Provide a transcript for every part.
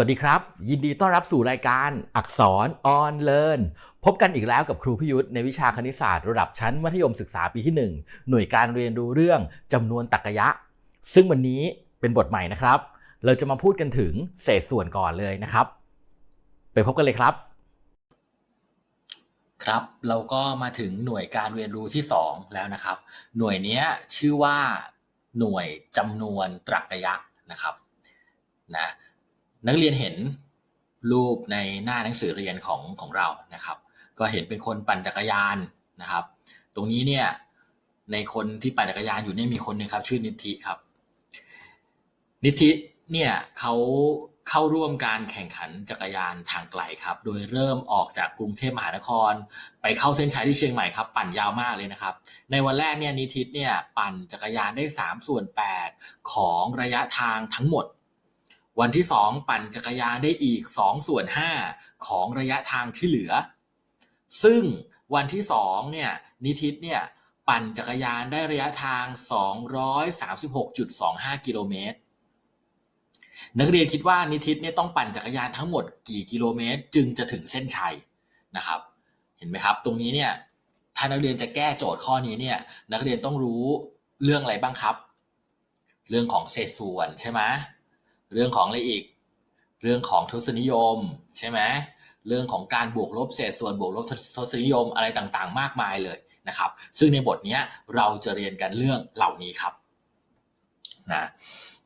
สวัสดีครับ ยินดีต้อนรับสู่รายการอักษรออนเลิร์นพบกันอีกแล้วกับครูพิยุทธ์ในวิชาคณิตศาสตร์ระดับชั้นมัธยมศึกษาปีที่ 1 หน่วยการเรียนรู้เรื่องจำนวนตรรกะ ซึ่งวันนี้เป็นบทใหม่นะครับ เราจะมาพูดกันถึงเศษส่วนก่อนเลยนะครับ ไปพบกันเลยครับ ครับเราก็มาถึงหน่วยการเรียนรู้ที่ 2 แล้วนะครับ หน่วยนี้ชื่อว่าหน่วยจำนวนตรรกะนะครับนะ นักเรียนเห็นรูปในหน้าหนังสือเรียนของของเรานะครับ ก็เห็นเป็นคนปั่นจักรยานนะครับ ตรงนี้เนี่ยในคนที่ปั่นจักรยานอยู่เนี่ยมีคนหนึ่งครับ ชื่อนิธิครับ นิธิเนี่ยเขาเข้าร่วมการแข่งขันจักรยานทางไกลครับ โดยเริ่มออกจากกรุงเทพมหานคร ไปเข้าเส้นชัยที่เชียงใหม่ครับ ปั่นยาวมากเลยนะครับ ในวันแรกเนี่ยนิทิเนี่ยปั่นจักรยานได้ 3 ส่วน 8 ของระยะทางทั้งหมด วันที่ 2 ปั่นจักรยานได้อีก2ส่วน5ของระยะทางที่เหลือ ซึ่งวันที่2เนี่ยนิทิตเนี่ยปั่นจักรยานได้ระยะทาง 236.25 กิโลเมตร นักเรียนคิดว่านิทิตเนี่ยต้องปั่นจักรยานทั้งหมดกี่กิโลเมตร จึงจะถึงเส้นชัยนะครับ เห็นไหมครับ ตรงนี้เนี่ยถ้านักเรียนจะแก้โจทย์ข้อนี้เนี่ยนักเรียนต้องรู้เรื่องอะไรบ้างครับ เรื่องของเศษส่วนใช่ไหม เรื่องของอะไรอีก เรื่องของทศนิยมใช่ไหมเรื่องของการบวกลบเศษส่วนบวกลบทศนิยมอะไรต่างๆ มากมายเลยนะครับ ซึ่งในบทนี้เราจะเรียนกันเรื่องเหล่านี้ครับนะ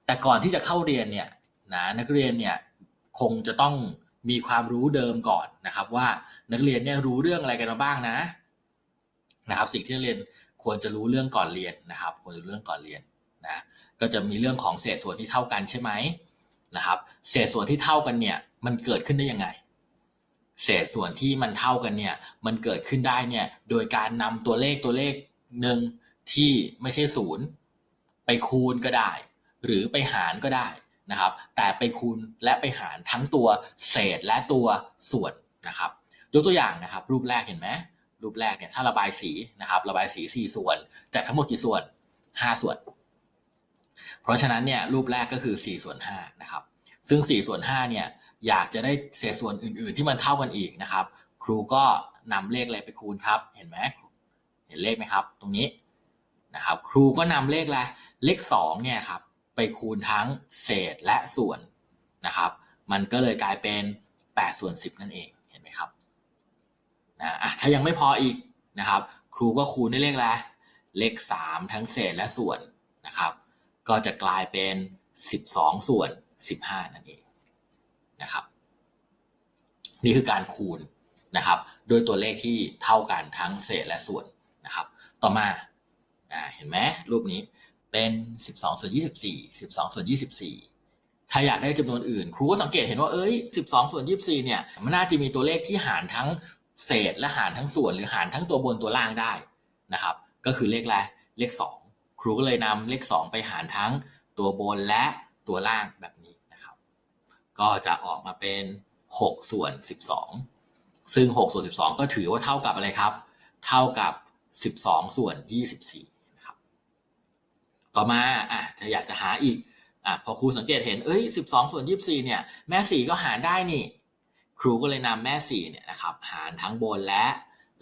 แต่ก่อนที่จะเข้าเรียนเนี่ยนะนักเรียนเนี่ยคงจะต้องมีความรู้เดิมก่อนนะครับ ว่านักเรียนเนี่ยรู้เรื่องอะไรกันมาบ้างนะนะครับ สิ่งที่นักเรียนควรจะรู้เรื่องก่อนเรียนนะครับ ควรจะรู้เรื่องก่อนเรียนนะก็จะมีเรื่องของเศษส่วนที่เท่ากันใช่ไหม นะครับ เศษส่วนที่เท่ากันเนี่ยมันเกิดขึ้นได้ยังไง เศษส่วนที่มันเท่ากันเนี่ยมันเกิดขึ้นได้เนี่ยโดยการนำตัวเลขตัวเลขหนึ่งที่ไม่ใช่ศูนย์ไปคูณก็ได้ หรือไปหารก็ได้นะครับ แต่ไปคูณและไปหารทั้งตัวเศษและตัวส่วนนะครับยกตัวอย่างนะครับ รูปแรกเห็นไหมรูปแรกเนี่ยถ้าระบายสีนะครับ ระบายสี 4 ส่วนจากทั้งหมดกี่ส่วน 5 ส่วน เพราะฉะนั้นเนี่ยรูปแรกก็คือ4ส่วน5นะครับซึ่ง4ส่วน5เนี่ยอยากจะได้เศษส่วนอื่นๆ ที่มันเท่ากันอีกนะครับ ครูก็นำเลขอะไรไปคูณครับ เห็นไหมเห็นเลขไหมครับ ตรงนี้นะครับ ครูก็นำเลขอะไรเลข2เนี่ยครับไปคูณทั้งเศษและส่วนนะครับ มันก็เลยกลายเป็น8ส่วน10 นั่นเองเห็นไหมครับนะอะถ้ายังไม่พออีกนะครับ ครูก็คูณด้วยเลขอะไรเลข 3 ทั้งเศษและส่วนนะครับ ก็จะกลายเป็น 12 ส่วน 15 นั่นเองนะครับ นี่คือการคูณนะครับโดยตัวเลขที่เท่ากันทั้งเศษและส่วนนะครับ ต่อมาอเห็นไหมรูปนี้เป็น 12 ส่วน 24 12 ส่วน 24 ถ้าอยากได้จำนวนอื่น ครูก็สังเกตเห็นว่าเอ้ย 12 ส่วน 24 เนี่ย มันน่าจะมีตัวเลขที่หารทั้งเศษและหารทั้งส่วน หรือหารทั้งตัวบนตัวล่างได้นะครับ ก็คือเลขอะไร เลข 2 รูก็เลยนำเลข 2 ไปหารทั้งตัวบนและตัวล่างแบบนี้นะครับ ก็จะออกมาเป็น 6 ส่วน 12 ซึ่ง 6 ส่วน 12 ก็ถือว่าเท่ากับอะไรครับ เท่ากับ 12 ส่วน 24นะครับต่อมาอะถ้าอยากจะหาอีกอะพอครูสังเกตเห็นเอ้ย 12 ส่วน 24 เนี่ย แม่ 4 ก็หารได้นี่ ครูก็เลยนำแม่ 4 เนี่ยนะครับ หารทั้งบนและ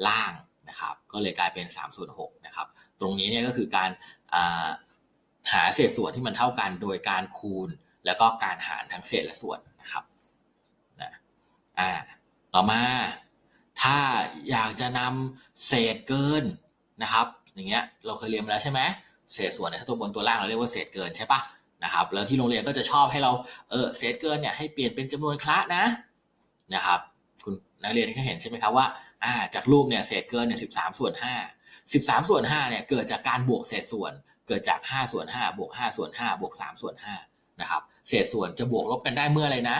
ล่าง นะครับก็เลยกลายเป็น3ส่วน6นะครับตรงนี้เนี่ยก็คือการหาเศษส่วนที่มันเท่ากันโดยการคูณ แล้วก็การหารทั้งเศษและส่วนนะครับนะอ่าต่อมาถ้าอยากจะนำเศษเกินนะครับอย่างเงี้ยเราเคยเรียนมาแล้วใช่ไหมเศษส่วนในตัวบนตัวล่างเราเรียกว่าเศษเกินใช่ปะนะครับแล้วที่โรงเรียนก็จะชอบให้เราเออเศษเกินเนี่ยให้เปลี่ยนเป็นจำนวนคละนะนะครับคุณนักเรียนก็เห็นใช่ไหมครับว่า อ่าจากรูปเนี่ยเศษเกินเนี่ยสิบสามส่วนห้าสิบสามส่วนห้าเนี่ยเกิดจากการบวกเศษส่วน เกิดจากห้าส่วนห้าบวกห้าส่วนห้าบวกสามส่วนห้านะครับเศษส่วนจะบวกลบกันได้เมื่อไรนะ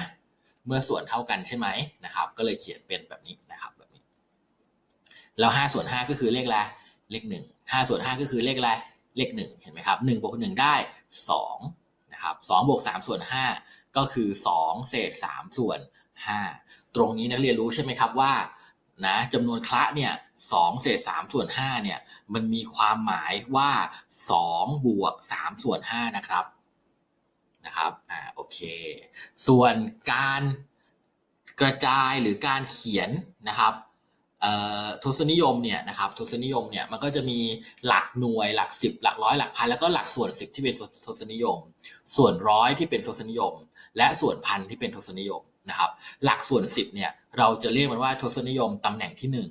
เมื่อส่วนเท่ากันใช่ไหมนะครับ ก็เลยเขียนเป็นแบบนี้นะครับแบบนี้แล้วห้าส่วนห้าก็คือเลขอะไรเลขหนึ่งห้าส่วนห้าก็คือเลขอะไรเลขหนึ่งเห็นไหมครับหนึ่งบวกหนึ่งได้สองนะครับสองบวกสามส่วนห้าก็คือสองเศษสามส่วนห้าตรงนี้นักเรียนรู้ใช่ไหมครับว่า นะจำนวนคละเนี่ยสองเศษสามส่วนห้าเนี่ยมันมีความหมายว่าสองบวกสามส่วนห้านะครับนะครับอ่าโอเค ส่วนการกระจายหรือการเขียนนะครับเอ่อทศนิยมเนี่ยนะครับทศนิยมเนี่ยมันก็จะมีหลักหน่วยหลักสิบหลักร้อยหลักพันแล้วก็หลักส่วนสิบที่เป็นทศนิยม ส่วนร้อยที่เป็นทศนิยม และส่วนพันที่เป็นทศนิยม นะครับ หลักส่วนสิบเนี่ยเราจะเรียกมันว่าทศนิยมตำแหน่งที่หนึ่ง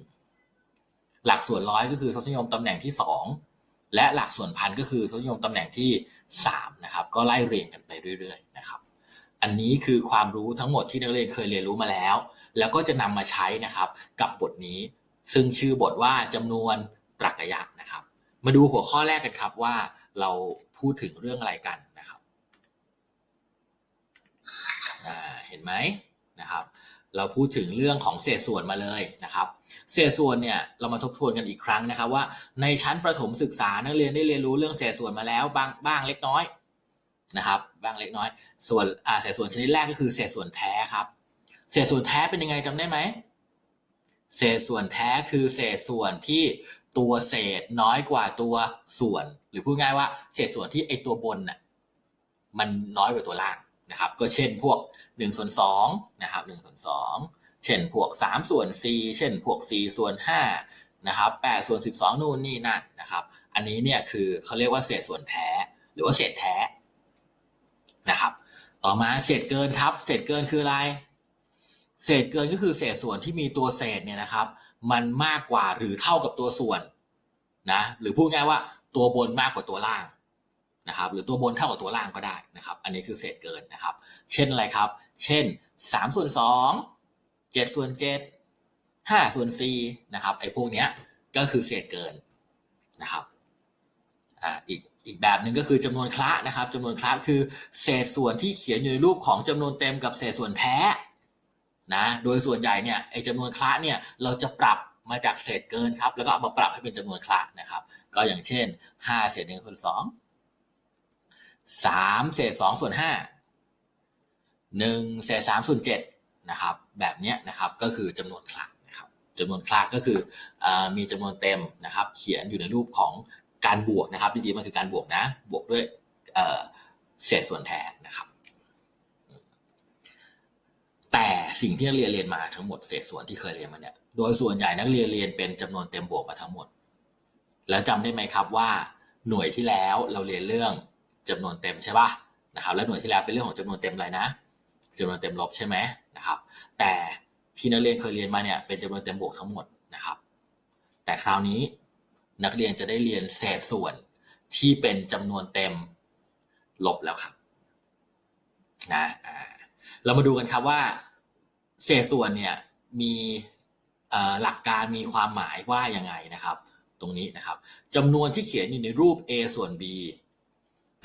หลักส่วนร้อยก็คือทศนิยมตำแหน่งที่สองและหลักส่วนพันก็คือทศนิยมตำแหน่งที่สามนะครับก็ไล่เรียงกันไปเรื่อยๆนะครับ อันนี้คือความรู้ทั้งหมดที่นักเรียนเคยเรียนรู้มาแล้ว แล้วก็จะนำมาใช้นะครับกับบทนี้ ซึ่งชื่อบทว่าจำนวนตรรกะยักนะครับ มาดูหัวข้อแรกกันครับว่าเราพูดถึงเรื่องอะไรกัน เห็นไหมนะครับ เราพูดถึงเรื่องของเศษส่วนมาเลยนะครับ เศษส่วนเนี่ยเรามาทบทวนกันอีกครั้งนะครับ ว่าในชั้นประถมศึกษานักเรียนได้เรียนรู้เรื่องเศษส่วนมาแล้วบ้างบ้างเล็กน้อยนะครับบ้างเล็กน้อย ส่วนเศษส่วนชนิดแรกก็คือเศษส่วนแท้ครับ เศษส่วนแท้เป็นยังไงจำได้ไหมเศษส่วนแท้คือเศษส่วนที่ตัวเศษน้อยกว่าตัวส่วน หรือพูดง่ายว่าเศษส่วนที่ไอตัวบนน่ะมันน้อยกว่าตัวล่าง นะครับก็เช่นพวก1ส่วน2นะครับ1ส่วน2เช่นพวก 3 ส่วน4เช่นพวก4ส่วน5นะครับ8ส่วน 12 นู่นนี่นั่นนะครับอันนี้เนี่ยคือเขาเรียกว่าเศษส่วนแท้ หรือว่าเศษแท้นะครับต่อมาเศษเกินครับเศษเกินคืออะไร เศษเกินก็คือเศษส่วนที่มีตัวเศษเนี่ยนะครับ มันมากกว่าหรือเท่ากับตัวส่วนนะหรือพูดง่ายว่าตัวบนมากกว่าตัวล่าง นะครับหรือตัวบนเท่ากับตัวล่างก็ได้นะครับ อันนี้คือเศษเกินนะครับ เช่นอะไรครับ เช่น3ส่วน2 7ส่วน7 5ส่วน4นะครับไอ้พวกเนี้ยก็คือเศษเกินนะครับอ่าอีกอีกแบบหนึ่งก็คือจำนวนคละนะครับจำนวนคละคือเศษส่วนที่เขียนอยู่ในรูปของจำนวนเต็มกับเศษส่วนแท้นะโดยส่วนใหญ่เนี่ยไอ้จำนวนคละเนี่ยเราจะปรับมาจากเศษเกินครับ แล้วก็เอามาปรับให้เป็นจำนวนคละนะครับ ก็อย่างเช่น 5 เศษ1ส่วน2 3เศษ2ส่วน5 1เศษ3ส่วน7นะครับ แบบนี้นะครับก็คือจำนวนคละนะครับจำนวนคละก็คืออมีจำนวนเต็มนะครับ เขียนอยู่ในรูปของการบวกนะครับจริงๆมันคือการบวกนะบวกด้วยเอ่อเศษส่วนแทนนะครับ แต่สิ่งที่นักเรียนเรียนมาทั้งหมดเศษส่วนที่เคยเรียนมาเนี่ยโดยส่วนใหญ่นักเรียนเรียนเป็นจำนวนเต็มบวกมาทั้งหมด แล้วจำได้ไหมครับว่าหน่วยที่แล้วเราเรียนเรื่อง จำนวนเต็มใช่ป่ะนะครับแล้วหน่วยที่แล้วเป็นเรื่องของจำนวนเต็มอะไรนะจำนวนเต็มลบใช่ไหมนะครับ แต่ที่นักเรียนเคยเรียนมาเนี่ยเป็นจำนวนเต็มบวกทั้งหมดนะครับ แต่คราวนี้นักเรียนจะได้เรียนเศษส่วนที่เป็นจำนวนเต็มลบแล้วครับนะเรามาดูกันครับว่าเศษส่วนเนี่ยมีหลักการมีความหมายว่ายังไงนะครับ ตรงนี้นะครับจำนวนที่เขียนอยู่ในรูป a ส่วน b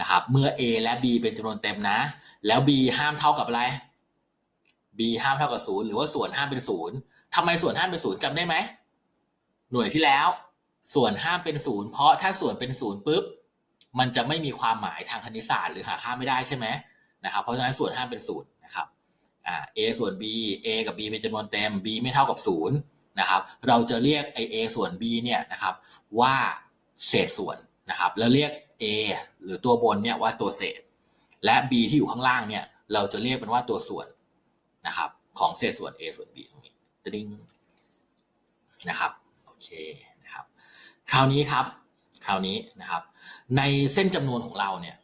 นะครับ เมื่อ a และ b เป็นจำนวนเต็มนะ แล้ว b ห้ามเท่ากับอะไร b ห้ามเท่ากับศูนย์หรือว่าส่วนห้ามเป็นศูนย์ทำไมส่วนห้ามเป็นศูนย์จำได้ไหม หน่วยที่แล้ว ส่วนห้ามเป็นศูนย์เพราะถ้าส่วนเป็นศูนย์ปุ๊บ มันจะไม่มีความหมายทางคณิตศาสตร์หรือหาค่าไม่ได้ใช่ไหมนะครับ เพราะฉะนั้นส่วนห้ามเป็นศูนย์นะครับอ่า a ส่วน b a กับ b เป็นจำนวนเต็ม b ไม่เท่ากับศูนย์นะครับ เราจะเรียกไอ a ส่วน b เนี่ยนะครับว่าเศษส่วนนะครับ แล้วเรียก a หรือตัวบนเนี่ยว่าตัวเศษ และ b ที่อยู่ข้างล่างเนี่ย เราจะเรียกมันว่าตัวส่วนนะครับ ของเศษส่วน a ส่วน b ตรงนี้ติ้งนะครับโอเคนะครับ คราวนี้ครับ คราวนี้นะครับ ในเส้นจำนวนของเราเนี่ย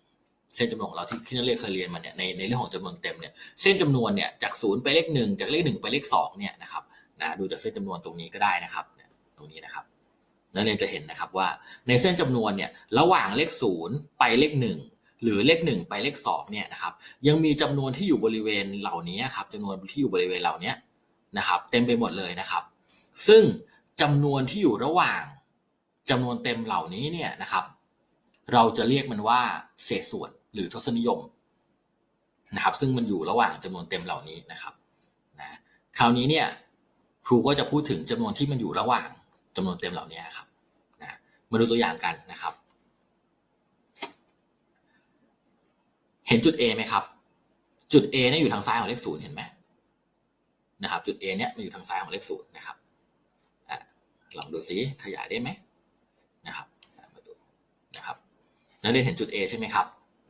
เส้นจำนวนของเราที่ที่นักเรียนเคยเรียนมาเนี่ยในในเรื่องของจำนวนเต็มเนี่ยเส้นจำนวนเนี่ยจากศูนย์ไปเลขหนึ่งจากเลขหนึ่งไปเลขสองเนี่ยนะครับนะดูจากเส้นจำนวนตรงนี้ก็ได้นะครับตรงนี้นะครับ นักเรียนจะเห็นนะครับว่าในเส้นจำนวนเนี่ยระหว่างเลขศูนย์ไปเลขหนึ่งหรือเลขหนึ่งไปเลขสองเนี่ยนะครับยังมีจำนวนที่อยู่บริเวณเหล่านี้ครับจำนวนที่อยู่บริเวณเหล่านี้นะครับเต็มไปหมดเลยนะครับ ซึ่งจำนวนที่อยู่ระหว่างจำนวนเต็มเหล่านี้เนี่ยนะครับเราจะเรียกมันว่าเศษส่วนหรือทศนิยมนะครับซึ่งมันอยู่ระหว่างจำนวนเต็มเหล่านี้นะครับนะคราวนี้เนี่ยครูก็จะพูดถึงจำนวนที่มันอยู่ระหว่าง จำนวนเต็มเหล่านี้ครับนะมาดูตัวอย่างกันนะครับ เห็นจุด A ไหมครับ จุด A เนี่ยอยู่ทางซ้ายของเลขศูนย์เห็นไหมนะครับ จุด A เนี่ยมันอยู่ทางซ้ายของเลขศูนย์นะครับลองดูซิขยายได้ไหมนะครับมาดูนะครับนักเรียนเห็นจุด A ใช่ไหมครับ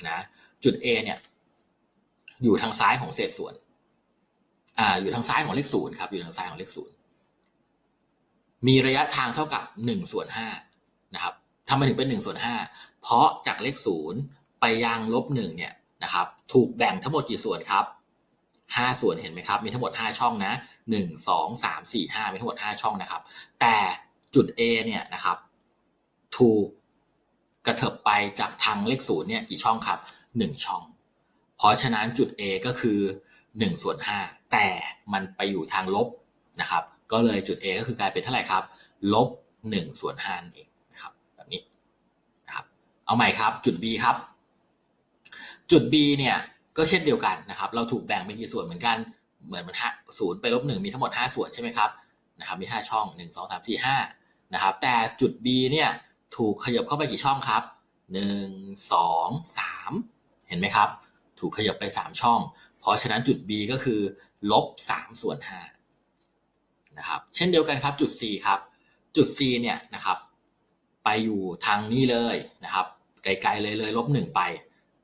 นะจุด A เนี่ยอยู่ทางซ้ายของเศษส่วนอ่าอยู่ทางซ้ายของเลขศูนย์ครับอยู่ทางซ้ายของเลขศูนย์ มีระยะทางเท่ากับหนึ่งส่วนห้านะครับทำไมถึงเป็นหนึ่งส่วนห้าเพราะจากเลขศูนย์ไปยังลบหนึ่งเนี่ยนะครับถูกแบ่งทั้งหมดกี่ส่วนครับห้าส่วนเห็นไหมครับ มีทั้งหมดห้าช่องนะหนึ่งสองสามสี่ห้ามีทั้งหมดห้าช่องนะครับ แต่จุด A เนี่ยนะครับถูกกระเถิบไปจากทางเลขศูนย์เนี่ยกี่ช่องครับหนึ่งช่อง เพราะฉะนั้นจุด A ก็คือ1ส่วน5แต่มันไปอยู่ทางลบนะครับ ก็เลยจุด A ก็คือกลายเป็นเท่าไหร่ครับลบ1ส่วน5นั่นเองนะครับแบบนี้นะครับเอาใหม่ครับจุด B ครับ จุด B เนี่ยก็เช่นเดียวกันนะครับ เราถูกแบ่งเป็นกี่ส่วนเหมือนกันเหมือนมันห้าศูนย์ไปลบหนึ่งมีทั้งหมด 5 ส่วนใช่ไหมครับนะครับมี 5 ช่อง 1 2 3 4 5นะครับแต่จุด B เนี่ยถูกขยับเข้าไปกี่ช่องครับ 1 2 3 เห็นไหมครับ ถูกขยับไป 3 ช่อง เพราะฉะนั้นจุด B ก็คือลบ3ส่วน5 นะครับ เช่นเดียวกันครับจุด C ครับ จุด C เนี่ยนะครับ ไปอยู่ทางนี้เลยนะครับ ไกลๆเลยเลยลบ1ไป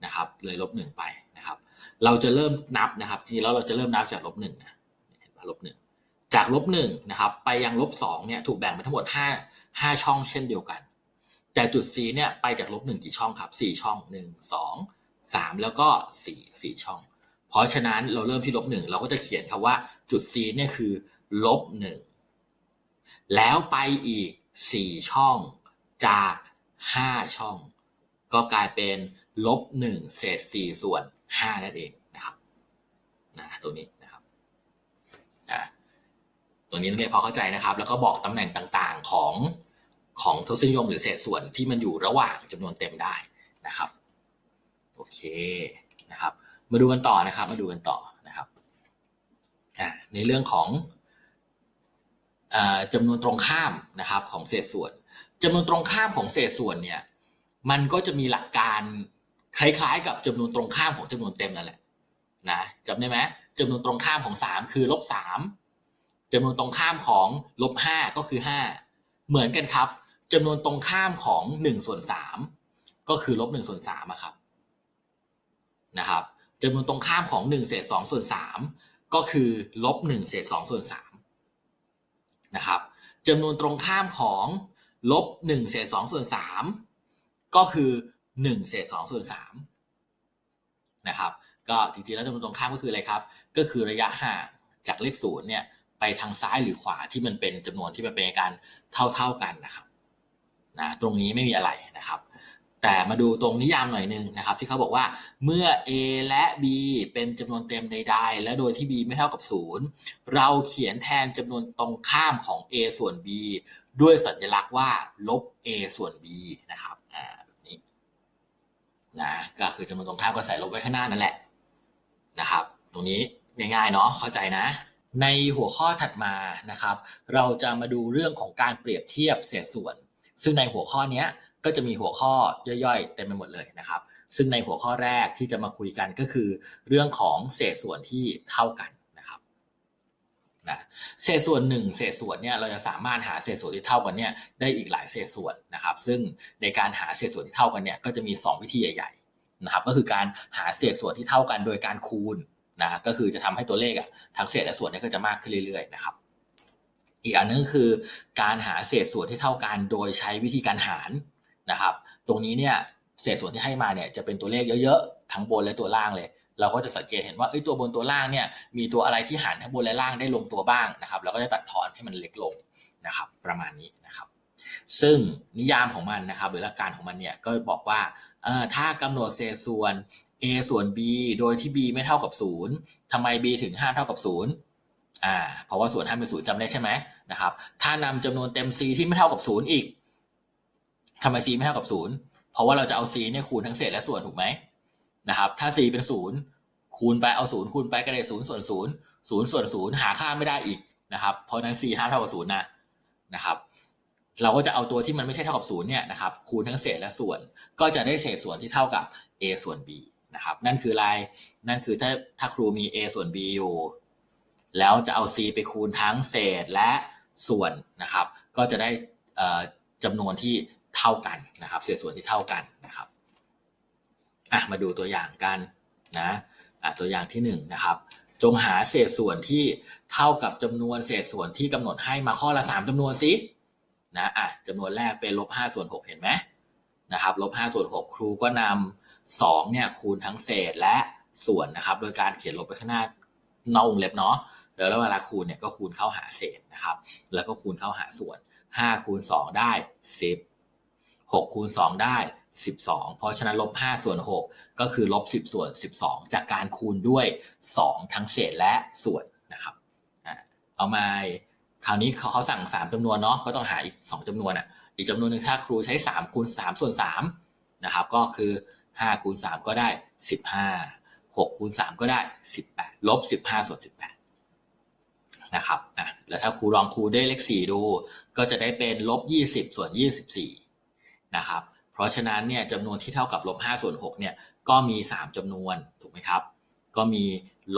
นะครับ เลยลบ1ไปนะครับ เราจะเริ่มนับนะครับจริงๆแล้วเราจะเริ่มนับจากลบ1นะเห็นปะลบ1จากลบ1นะครับ ไปยังลบ2เนี่ยถูกแบ่งเป็นทั้งหมด5 5ช่องเช่นเดียวกัน แต่จุด C เนี่ยไปจากลบ1กี่ช่องครับ4ช่อง1 2 3แล้วก็4 4ช่อง เพราะฉะนั้นเราเริ่มที่ลบ1เราก็จะเขียนครับว่าจุด C เนี่ยคือ ลบ1แล้วไปอีก4ช่องจาก5ช่อง ก็กลายเป็นลบ1เศษ4ส่วน5นั่นเองนะครับนะตัวนี้นะครับอ่าตัวนี้นักเรียนพอเข้าใจนะครับ แล้วก็บอกตำแหน่งต่างๆของของทศนิยมหรือเศษส่วนที่มันอยู่ระหว่างจำนวนเต็มได้นะครับโอเคนะครับ มาดูกันต่อนะครับ มาดูกันต่อนะครับอ่าในเรื่องของ จำนวนตรงข้ามนะครับของเศษส่วนจำนวนตรงข้ามของเศษส่วนเนี่ยมันก็จะมีหลักการคล้ายๆ กับจำนวนตรงข้ามของจำนวนเต็มนั่นแหละนะจำได้ไหมจำนวนตรงข้ามของ 3 คือลบ3จำนวนตรงข้ามของลบ5ก็คือ 5 เหมือนกันครับจำนวนตรงข้ามของ1ส่วน3ก็คือลบ1ส่วน3อะครับนะครับจำนวนตรงข้ามของ1เศษ2ส่วน3ก็คือลบ1เศษ2ส่วน3 นะครับจำนวนตรงข้ามของลบ1เศษ2ส่วน3ก็คือ1เศษ2ส่วน3นะครับก็จริงๆแล้วจำนวนตรงข้ามก็คืออะไรครับ ก็คือระยะห่างจากเลขศูนย์เนี่ยไปทางซ้ายหรือขวาที่มันเป็นจำนวนที่มันเป็นการเท่าๆกันนะครับนะตรงนี้ไม่มีอะไรนะครับ แต่มาดูตรงนิยามหน่อยหนึงนะครับ ที่เขาบอกว่าเมื่อ a และ b เป็นจำนวนเต็มใด ๆ และโดยที่ b ไม่เท่ากับ 0 เราเขียนแทนจำนวนตรงข้ามของ a ส่วน b ด้วยสัญลักษณ์ว่า ลบ a ส่วน b นะครับอ่าแบบนี้นะก็คือจำนวนตรงข้ามก็ใส่ลบไว้ข้างหน้านั่นแหละนะครับ ตรงนี้ง่ายๆเนาะเข้าใจนะในหัวข้อถัดมานะครับ เราจะมาดูเรื่องของการเปรียบเทียบเศษส่วน ซึ่งในหัวข้อนี้ ก็จะมีหัวข้อย่อยๆ เต็มไปหมดเลยนะครับ ซึ่งในหัวข้อแรกที่จะมาคุยกันก็คือ เรื่องของเศษส่วนที่เท่ากันนะครับนะเศษส่วนหนึ่งเศษส่วนเนี่ยเราจะสามารถหาเศษส่วนที่เท่ากันเนี่ยได้อีกหลายเศษส่วนนะครับ ซึ่งในการหาเศษส่วนที่เท่ากันเนี่ยก็จะมี 2 วิธีใหญ่ๆนะครับ ก็คือการหาเศษส่วนที่เท่ากันโดยการคูณนะก็คือจะทำให้ตัวเลขอะทั้งเศษและส่วนเนี่ยก็จะมากขึ้นเรื่อยๆนะครับอีกอันนึงคือการหาเศษส่วนที่เท่ากันโดยใช้วิธีการหาร นะครับ ตรงนี้เนี่ยเศษส่วนที่ให้มาเนี่ยจะเป็นตัวเลขเยอะๆ ทั้งบนและตัวล่างเลย เราก็จะสังเกตเห็นว่าเอ้ยตัวบนตัวล่างเนี่ยมีตัวอะไรที่หารทั้งบนและล่างได้ลงตัวบ้างนะครับเราก็จะตัดทอนให้มันเล็กลงนะครับประมาณนี้นะครับ ซึ่งนิยามของมันนะครับหรือหลักการของมันเนี่ยก็บอกว่าถ้ากำหนดเศษส่วน a ส่วน b โดยที่ b ไม่เท่ากับ 0ทำไม b ถึงห้ามเท่ากับ0อ่าเพราะว่าส่วนห้ามเป็นศูนย์จำได้ใช่ไหมนะครับถ้านำจำนวนเต็ม c ที่ไม่เท่ากับ 0 อีก ทำไม c ไม่เท่ากับศูนย์เพราะว่าเราจะเอา c เนี่ยคูณทั้งเศษและส่วนถูกไหมนะครับถ้า c เป็นศูนย์คูณไปเอาศูนย์คูณไปก็ได้ศูนย์ส่วนศูนย์ศูนย์ส่วนศูนย์หาค่าไม่ได้อีกนะครับเพราะนั้น c ห้ามเท่ากับศูนย์นะนะครับเราก็จะเอาตัวที่มันไม่ใช่เท่ากับศูนย์เนี่ยนะครับคูณทั้งเศษและส่วน ก็จะได้เศษส่วนที่เท่ากับ a ส่วน b นะครับนั่นคืออะไรนั่นคือถ้าถ้าครูมี a ส่วน b อยู่ แล้วจะเอา c ไปคูณทั้งเศษและส่วนนะครับ ก็จะได้จำนวนที่ เท่ากันนะครับเศษส่วนที่เท่ากันนะครับอะมาดูตัวอย่างกันนะอะตัวอย่างที่หนึ่งนะครับ จงหาเศษส่วนที่เท่ากับจำนวนเศษส่วนที่กำหนดให้มาข้อละ 3จำนวนสินะอะจำนวนแรกเป็นลบ5ส่วน6เห็นไหมนะครับลบ5ส่วน6ครูก็นำ2เนี่ยคูณทั้งเศษและส่วนนะครับ โดยการเขียนลบไปข้างหน้านอกวงเล็บเนาะแล้วเวลาคูณเนี่ยก็คูณเข้าหาเศษนะครับ แล้วก็คูณเข้าหาส่วน 5 คูณ 2 ได้ 10 6คูณ2ได้ 12 เพราะฉะนั้นลบ5ส่วน6ก็คือลบ10ส่วน12 จากการคูณด้วย 2 ทั้งเศษและส่วนนะครับเอามาคราวนี้เขาสั่ง 3จำนวนเนาะก็ต้องหาอีก 2จำนวนอะอีกจำนวนหนึ่งถ้าครูใช้ 3คูณ3ส่วน3นะครับก็คือ5คูณ3ก็ได้ 15 6คูณ3ก็ได้ 18ลบ15ส่วน18นะครับอะแล้วถ้าครูลองคูณด้เลข 4 ดู ก็จะได้เป็นลบ20ส่วน24 นะครับ เพราะฉะนั้นเนี่ยจำนวนที่เท่ากับลบ5ส่วน6เนี่ยก็มี 3จำนวนถูกไหมครับ ก็มี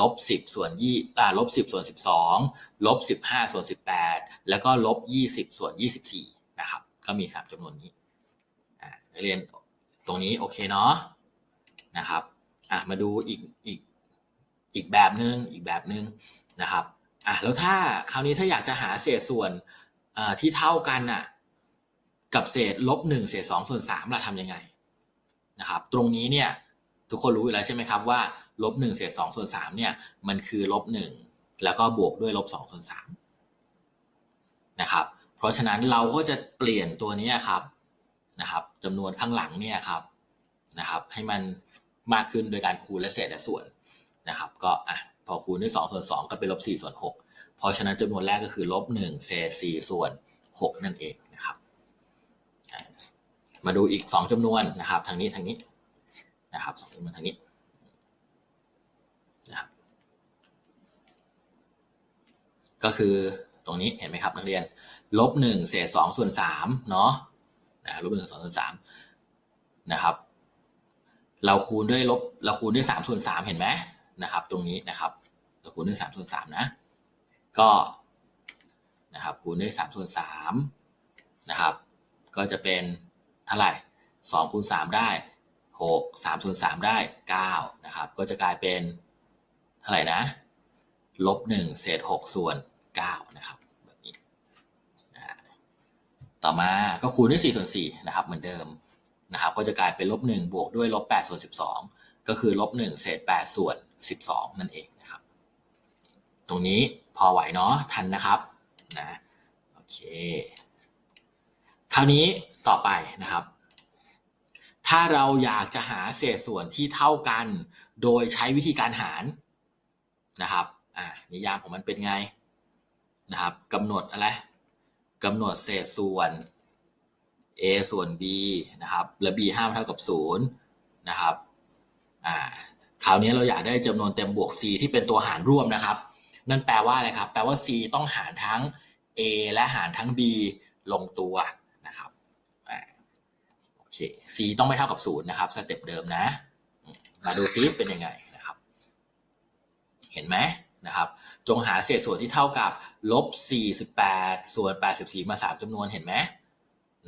ลบ10ส่วนยี่อ่าลบ10ส่วน12ลบ15ส่วน18 แล้วก็ลบ20ส่วน24นะครับ ก็มี 3จำนวนนี้อ่านักเรียนตรงนี้โอเคเนาะนะครับอะมาดูอีกอีกอีกแบบหนึ่งอีกแบบหนึ่งนะครับอะแล้วถ้าคราวนี้ถ้าอยากจะหาเศษส่วนอ่าที่เท่ากันน่ะ กับเศษลบหนึ่งเศษสองส่วนสามล่ะทำยังไงนะครับตรงนี้เนี่ยทุกคนรู้อยู่แล้วใช่ไหมครับว่าลบหนึ่งเศษสองส่วนสามเนี่ยมันคือลบหนึ่งแล้วก็บวกด้วยลบสองส่วนสามนะครับเพราะฉะนั้นเราก็จะเปลี่ยนตัวนี้ครับนะครับจำนวนข้างหลังเนี่ยครับนะครับให้มันมากขึ้นโดยการคูณและเศษและส่วนนะครับก็อะพอคูณด้วยสองส่วนสองก็เป็นลบสี่ส่วนหกเพราะฉะนั้นจำนวนแรกก็คือลบหนึ่งเศษสี่ส่วนหกนั่นเอง มาดูอีก 2จำนวนนะครับทางนี้ทางนี้นะครับสองจำนวนทางนี้นะครับก็คือตรงนี้เห็นไหมครับนักเรียนลบหนึ่งเศษสองส่วนสามเนาะนะลบหนึ่งสองส่วนสามนะครับ เราคูณด้วยลบเราคูณด้วยสามส่วนสามเห็นไหมนะครับ ตรงนี้นะครับเราคูณด้วยสามส่วนสามนะ ก็นะครับคูณด้วยสามส่วนสามนะครับ ก็จะเป็น เท่าไหร่สองคูณสามได้หกสามส่วนสามได้เก้านะครับก็จะกลายเป็นเท่าไหร่นะลบหนึ่งเศษหกส่วนเก้านะครับแบบนี้ต่อมาก็คูณด้วยสี่ส่วนสี่นะครับเหมือนเดิมนะครับก็จะกลายเป็นลบหนึ่งบวกด้วยลบแปดส่วนสิบสองก็คือลบหนึ่งเศษแปดส่วนสิบสองนั่นเองนะครับ ตรงนี้พอไหวเนาะทันนะครับนะโอเค คราวนี้ต่อไปนะครับ ถ้าเราอยากจะหาเศษส่วนที่เท่ากัน โดยใช้วิธีการหารนะครับอ่านิยามของมันเป็นไงนะครับกำหนดอะไรกำหนดเศษส่วน a ส่วน b นะครับและ b ห้ามเท่ากับ0นะครับอ่าคราวนี้เราอยากได้จำนวนเต็มบวก c ที่เป็นตัวหารร่วมนะครับ นั่นแปลว่าอะไรครับ แปลว่า c ต้องหารทั้ง a และหารทั้ง b ลงตัวนะครับอ่าโอเค c ต้องไม่เท่ากับ0นะครับสเต็ปเดิมนะ มาดูซิเป็นยังไงนะครับ เห็นไหมนะครับ จงหาเศษส่วนที่เท่ากับลบ48 ส่วน 84 มา 3จำนวนเห็นไหม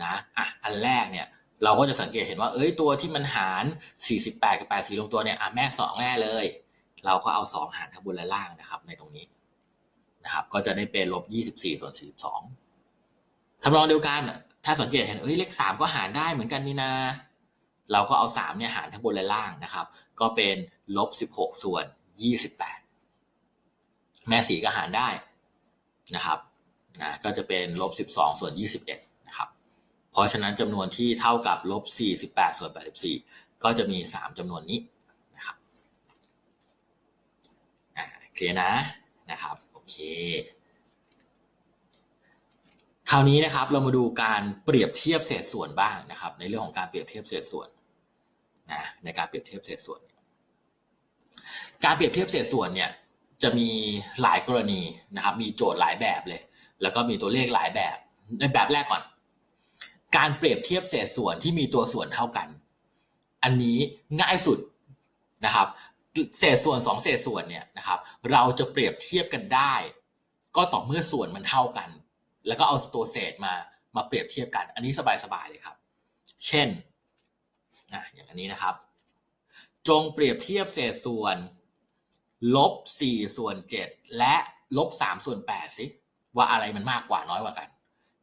นะอะอันแรกเนี่ยเราก็จะสังเกตเห็นว่า เอ้ย ตัวที่มันหาร 48 กับ 84 ลงตัวเนี่ย อะ แม่ 2 แน่เลย เราก็เอา 2 หารทั้งบนและล่างนะครับ ในตรงนี้ นะครับ ก็จะได้เป็นลบ 24 ส่วน 42ทำนองเดียวกัน ถ้าสังเกตเห็นเอ้ยเลข3ก็หารได้เหมือนกันนี่นา เราก็เอา3เนี่ยหารทั้งบนและล่างนะครับ ก็เป็นลบ16ส่วน28แปดแม่สีก็หารได้นะครับนะก็จะเป็นลบ12ส่วน21นะครับ เพราะฉะนั้นจำนวนที่เท่ากับลบ48ส่วน84ก็จะมี3จำนวนนี้นะครับอ่าเคลียร์นะนะครับ โอเค คราวนี้นะครับเรามาดูการเปรียบเทียบเศษส่วนบ้างนะครับ ในเรื่องของการเปรียบเทียบเศษส่วนนะในการเปรียบเทียบเศษส่วน การเปรียบเทียบเศษส่วนเนี่ยจะมีหลายกรณีนะครับ มีโจทย์หลายแบบเลย แล้วก็มีตัวเลขหลายแบบในแบบแรกก่อน การเปรียบเทียบเศษส่วนที่มีตัวส่วนเท่ากัน อันนี้ง่ายสุดนะครับ เศษส่วนสองเศษส่วนเนี่ยนะครับ เราจะเปรียบเทียบกันได้ ก็ต่อเมื่อส่วนมันเท่ากัน แล้วก็เอาตัวเศษมามาเปรียบเทียบกัน อันนี้สบายๆเลยครับ เช่นอะอย่างอันนี้นะครับ จงเปรียบเทียบเศษส่วนลบสี่ส่วนเจ็ดและลบสามส่วนแปดสิว่าอะไรมันมากกว่าน้อยกว่ากัน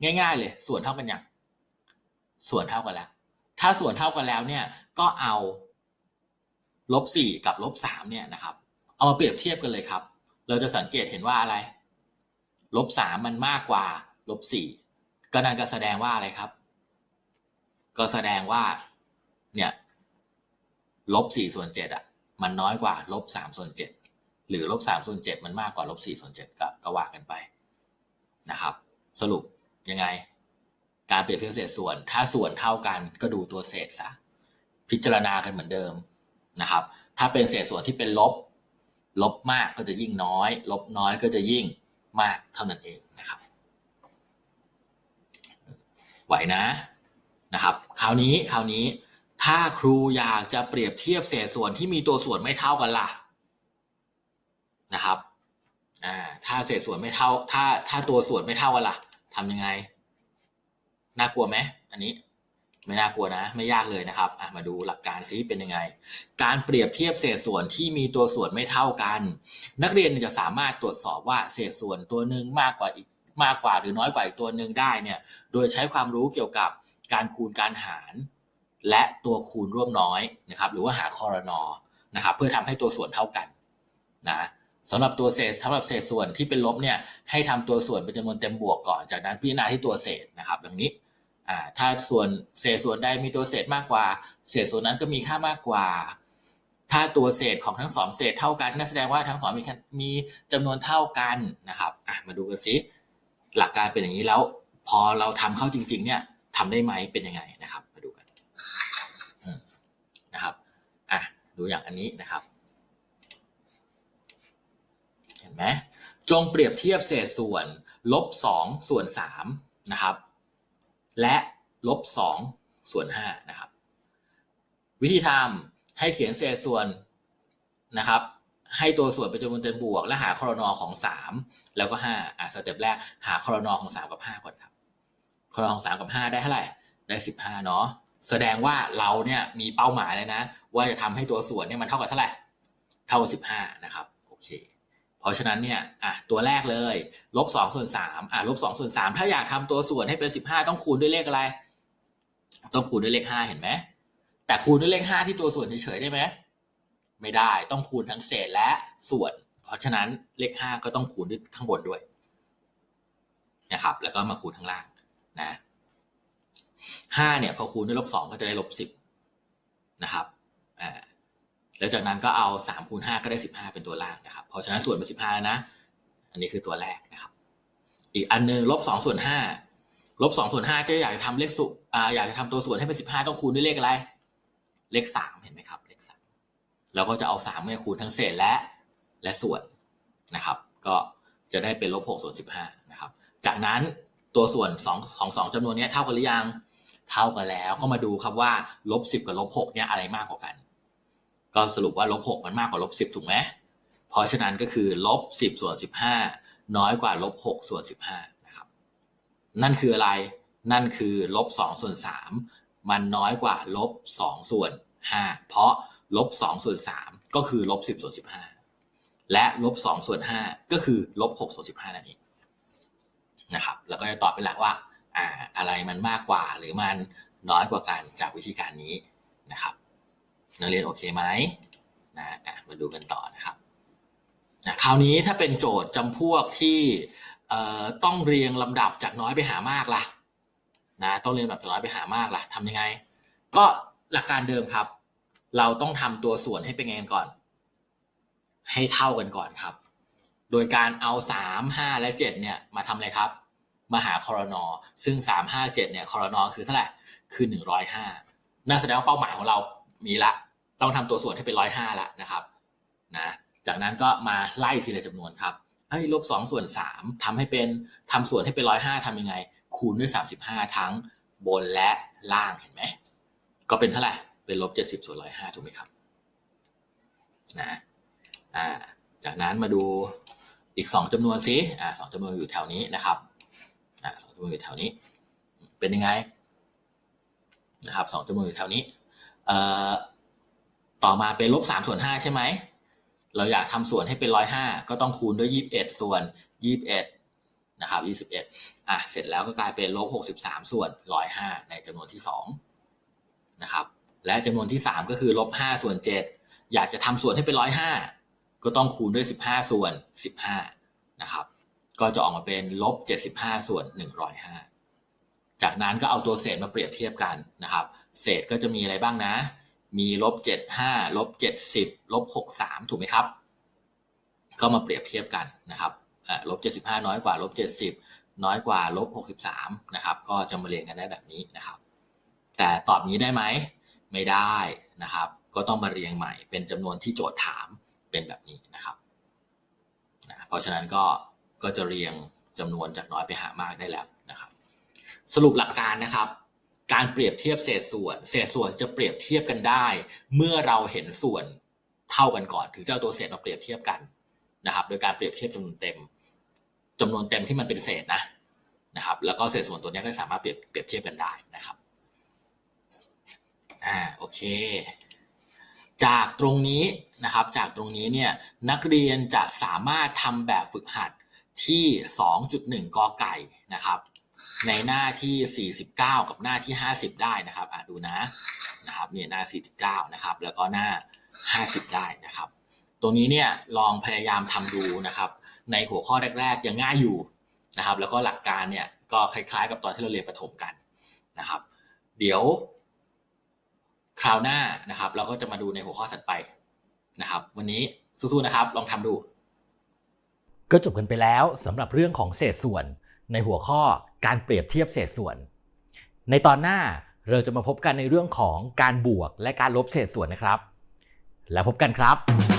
ง่าย ๆ เลย ส่วนเท่ากันยังส่วนเท่ากันแล้ว ถ้าส่วนเท่ากันแล้วเนี่ยก็เอาลบสี่กับลบสามเนี่ยนะครับ เอามาเปรียบเทียบกันเลยครับ เราจะสังเกตเห็นว่าอะไรลบสามมันมากกว่า ลบสี่ก็นั่นก็แสดงว่าอะไรครับ ก็แสดงว่าเนี่ยลบสี่ส่วนเจ็ดอะ มันน้อยกว่าลบสามส่วนเจ็ดหรือลบสามส่วนเจ็ดมันมากกว่าลบสี่ส่วนเจ็ดก็ว่ากันไปนะครับ สรุปยังไง การเปรียบเทียบเศษส่วน ถ้าส่วนเท่ากันก็ดูตัวเศษซะพิจารณากันเหมือนเดิมนะครับ ถ้าเป็นเศษส่วนที่เป็นลบ ลบมากก็จะยิ่งน้อย ลบน้อยก็จะยิ่งมากเท่านั้นเองนะครับ ไหวนะนะครับ คราวนี้คราวนี้ถ้าครูอยากจะเปรียบเทียบเศษส่วนที่มีตัวส่วนไม่เท่ากันล่ะนะครับอ่าถ้าเศษส่วนไม่เท่า ถ้าถ้าตัวส่วนไม่เท่ากันล่ะทำยังไง น่ากลัวไหมอันนี้ไม่น่ากลัวนะ ไม่ยากเลยนะครับอะมาดูหลักการซิเป็นยังไง การเปรียบเทียบเศษส่วนที่มีตัวส่วนไม่เท่ากัน นักเรียนจะสามารถตรวจสอบว่าเศษส่วนตัวหนึ่งมากกว่าอีก มากกว่าหรือน้อยกว่าอีกตัวหนึ่งได้เนี่ย โดยใช้ความรู้เกี่ยวกับการคูณการหาร และตัวคูณร่วมน้อยนะครับหรือว่าหาคอรนอนะครับเพื่อทำให้ตัวส่วนเท่ากันนะสำหรับตัวเศษสำหรับเศษส่วนที่เป็นลบเนี่ยให้ทำตัวส่วนเป็นจำนวนเต็มบวกก่อน จากนั้นพิจารณาที่ตัวเศษนะครับดังนี้อ่าถ้าส่วนเศษส่วนใดมีตัวเศษมากกว่า เศษส่วนนั้นก็มีค่ามากกว่า ถ้าตัวเศษของทั้งสองเศษเท่ากันนั่นแสดงว่าทั้งสองมีมีจำนวนเท่ากันนะครับอะมาดูกันสิ หลักการเป็นอย่างนี้แล้ว พอเราทำเข้าจริง ๆ เนี่ยทำได้ไหมเป็นยังไงนะครับ มาดูกันนะครับอะดูอย่างอันนี้นะครับ เห็นไหมจงเปรียบเทียบเศษส่วนลบสองส่วนสามนะครับ และลบสองส่วนห้านะครับ วิธีทำให้เขียนเศษส่วนนะครับ ให้ตัวส่วนเป็นจำนวนเต็มบวก และหาคอรนอของสามแล้วก็ห้าอะสเต็ปแรกหาคอรนอของสามกับห้าก่อนครับคอรนอของสามกับห้าได้เท่าไหร่ได้สิบห้าเนาะแสดงว่าเราเนี่ยมีเป้าหมายเลยนะ ว่าจะทำให้ตัวส่วนเนี่ยมันเท่ากับเท่าไหร่เท่ากับสิบห้านะครับโอเคเพราะฉะนั้นเนี่ยอะตัวแรกเลยลบสองส่วนสามอะลบสองส่วนสามถ้าอยากทำตัวส่วนให้เป็นสิบห้าต้องคูณด้วยเลขอะไร ต้องคูณด้วยเลขห้าเห็นไหมแต่คูณด้วยเลขห้าที่ตัวส่วนเฉยๆได้ไหม ไม่ได้ต้องคูณทั้งเศษและส่วน เพราะฉะนั้นเลขห้าก็ต้องคูณด้วยข้างบนด้วยนะครับแล้วก็มาคูณข้างล่างนะห้าเนี่ยพอคูณด้วยลบสองก็จะได้ลบสิบนะครับอ่าแล้วจากนั้นก็เอา3คูณ5ก็ได้15เป็นตัวล่างนะครับเพราะฉะนั้นส่วนเป็น15แล้วนะ อันนี้คือตัวแรกนะครับ อีกอันหนึงลบ2ส่วน5ลบ2ส่วน5ก็อยากจะทำเลขสุอ่าอยากจะทำตัวส่วนให้เป็น15ต้องคูณด้วยเลขอะไร เลข3เห็นไหมครับ แล้วก็จะเอา3เนี่ยคูณทั้งเศษและและส่วนนะครับ ก็จะได้เป็นลบ6ส่วน15นะครับ จากนั้นตัวส่วน2ของ2จำนวนนี้เท่ากันหรือยังเท่ากันแล้วก็มาดูครับว่าลบ10 กับลบ6เนี่ยอะไรมากกว่ากัน ก็สรุปว่าลบหกมันมากกว่าลบสิบถูกไหมเพราะฉะนั้นก็คือลบสิบส่วนสิบห้าน้อยกว่าลบหกส่วนสิบห้านะครับนั่นคืออะไรนั่นคือลบสองส่วนสามมันน้อยกว่าลบสองส่วนห้าเพราะ ลบสองส่วนสามก็คือลบสิบส่วนสิบห้าและลบสองส่วนห้าก็คือลบหกส่วนสิบห้านั่นเองนะครับแล้วก็จะตอบเป็นหลักว่าอ่าอะไรมันมากกว่าหรือมันน้อยกว่ากันจากวิธีการนี้นะครับนักเรียนโอเคไหมนะอะมาดูกันต่อนะครับนะคราวนี้ถ้าเป็นโจทย์จำพวกที่เอ่อต้องเรียงลำดับจากน้อยไปหามากล่ะนะต้องเรียงลำดับจากน้อยไปหามากล่ะทำยังไง ก็หลักการเดิมครับ เราต้องทำตัวส่วนให้เป็นไงกันก่อน ให้เท่ากันก่อนครับ โดยการเอาสามห้าและเจ็ดเนี่ยมาทำอะไรครับ มาหาคอรนอซึ่งสามห้าเจ็ดเนี่ยคอรนอคือเท่าไหร่ คือหนึ่งร้อยห้าน่าแสดงว่าเป้าหมายของเรามีละ ต้องทำตัวส่วนให้เป็นร้อยห้าละนะครับนะจากนั้นก็มาไล่ทีละจำนวนครับให้ลบสองส่วนสามทำให้เป็นทำส่วนให้เป็นร้อยห้าทำยังไง คูณด้วยสามสิบห้าทั้งบนและล่างเห็นไหม ก็เป็นเท่าไหร่ เป็นลบเจ็ดสิบส่วนร้อยห้าถูกไหมครับนะอ่าจากนั้นมาดูอีกสองจำนวนสิอ่าสองจำนวนอยู่แถวนี้นะครับอ่าสองจำนวนอยู่แถวนี้ เป็นยังไงนะครับสองจำนวนอยู่แถวนี้เอ่อต่อมาเป็นลบสามส่วนห้าใช่ไหมเราอยากทำส่วนให้เป็นร้อยห้าก็ต้องคูณด้วยยี่สิบเอ็ดส่วนยี่สิบเอ็ดนะครับยี่สิบเอ็ดอะ เสร็จแล้วก็กลายเป็นลบหกสิบสามส่วนร้อยห้าในจำนวนที่สองนะครับ และจำนวนที่สามก็คือลบห้าส่วนเจ็ดอยากจะทำส่วนให้เป็นร้อยห้าก็ต้องคูณด้วยสิบห้าส่วนสิบห้านะครับ ก็จะออกมาเป็นลบเจ็ดสิบห้าส่วนหนึ่งร้อยห้าจากนั้นก็เอาตัวเศษมาเปรียบเทียบกันนะครับ เศษก็จะมีอะไรบ้างนะ มีลบเจ็ดห้าลบเจ็ดสิบลบหกสามถูกไหมครับ ก็มาเปรียบเทียบกันนะครับลบเจ็ดสิบห้าน้อยกว่าลบเจ็ดสิบน้อยกว่าลบหกสิบสามนะครับ ก็จะมาเรียงกันได้แบบนี้นะครับ แต่ตอบนี้ได้ไหม ไม่ได้นะครับ ก็ต้องมาเรียงใหม่ เป็นจำนวนที่โจทย์ถามเป็นแบบนี้นะครับนะเพราะฉะนั้นก็ก็จะเรียงจำนวนจากน้อยไปหามากได้แล้วนะครับ สรุปหลักการนะครับ การเปรียบเทียบเศษส่วน เศษส่วนจะเปรียบเทียบกันได้ เมื่อเราเห็นส่วนเท่ากันก่อน ถึงจะเอาตัวเศษมาเปรียบเทียบกันนะครับ โดยการเปรียบเทียบจำนวนเต็มจำนวนเต็มที่มันเป็นเศษนะนะครับ แล้วก็เศษส่วนตัวนี้ก็สามารถเปรียบเทียบกันได้นะครับ อ่าโอเค จากตรงนี้นะครับ จากตรงนี้เนี่ยนักเรียนจะสามารถทำแบบฝึกหัดที่ 2.1 กอไก่นะครับ ในหน้าที่ 49 กับหน้าที่ 50 ได้นะครับอ่าดูนะนะครับเนี่ยหน้า 49 นะครับ แล้วก็หน้า 50 ได้นะครับ ตรงนี้เนี่ยลองพยายามทำดูนะครับ ในหัวข้อแรก ๆ ยังง่ายอยู่นะครับ แล้วก็หลักการเนี่ยก็คล้ายๆ กับตอนที่เราเรียนประถมกันนะครับ เดี๋ยว คราวหน้านะครับ เราก็จะมาดูในหัวข้อถัดไปนะครับ วันนี้สู้ๆนะครับ ลองทำดู ก็จบกันไปแล้วสำหรับเรื่องของเศษส่วน ในหัวข้อการเปรียบเทียบเศษส่วน ในตอนหน้าเราจะมาพบกันในเรื่องของการบวกและการลบเศษส่วนนะครับ แล้วพบกันครับ